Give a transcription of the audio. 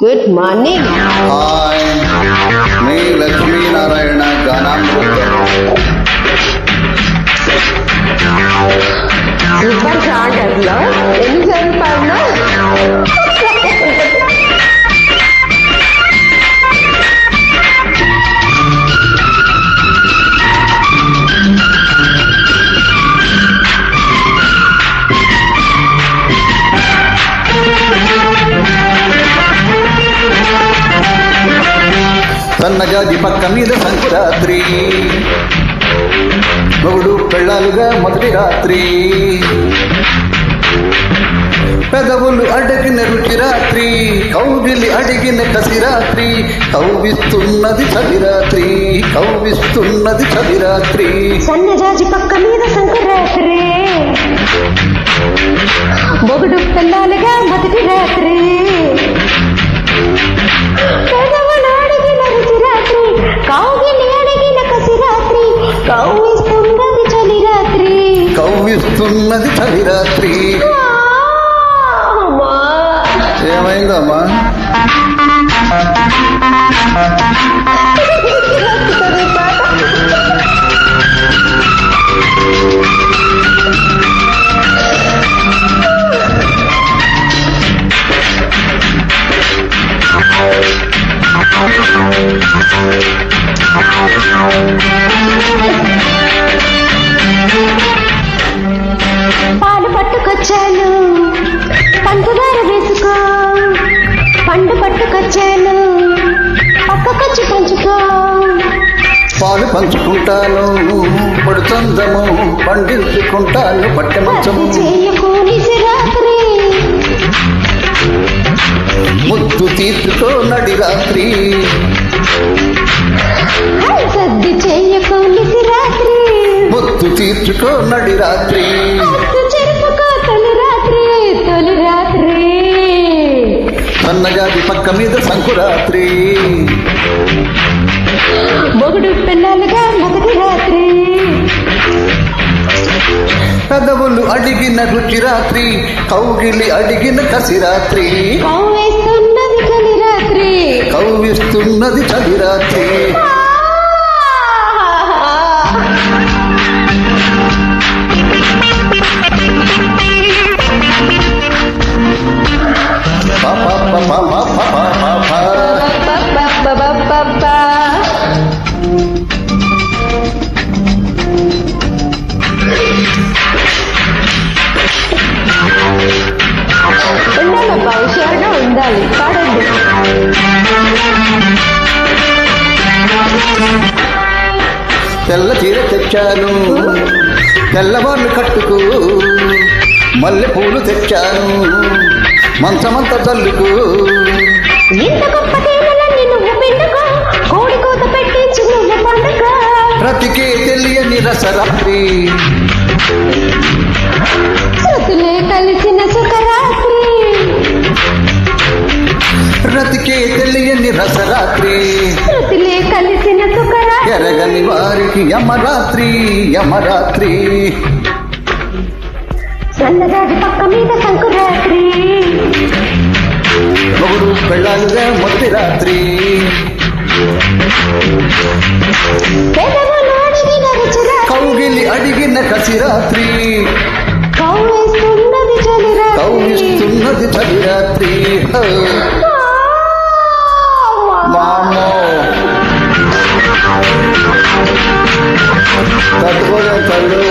Good morning. Me Lakshmi Narayana సన్నజాజి పక్క మీద సంకురాత్రి మొగుడు పెళ్ళాలుగా మొదటి రాత్రి. పెదవులు అడిగిన రుచి రాత్రి. కౌగిలి అడిగిన కసి రాత్రి. కౌవిస్తున్నది చలిరాత్రి కౌవిస్తున్నది చలిరాత్రి సన్నజాజి పక్క మీద సంకురాత్రి the man. పండించుకుంటాను పడుతుందము పండించుకుంటాను పట్టమంచము ముద్దు తీర్చుతో నడి రాత్రి. ముద్దు తీర్చుకో నడి రాత్రి. సన్నగాది పక్క మీద సంకురాత్రి. మొగుడు పిల్లలుగా మొదటి రాత్రి. పెదవులు అడిగిన రుచి రాత్రి కౌగిలి అడిగిన కసి రాత్రి. కవ్వేస్తున్నది చలి రాత్రి. కౌవిస్తున్నది చలి రాత్రి. పా. పా పా పా పా పా పా. తెల్ల చీర తెచ్చాను. తెల్లవాళ్ళు కట్టుకు మల్లె పూలు తెచ్చాను. మంచమంత తల్లుకు ప్రతికే తెలియని రసరాత్రి. ఎరగని వారికి యమరాత్రి యమరాత్రి. సన్నదాది పక్క మీద సంకురాత్రి. మొగుడు పెళ్ళాలుగా మొదటి రాత్రి. కౌగిలి అడిగిన కసి రాత్రి. కౌగిస్తున్నది చలి రాత్రి. That's what tell you.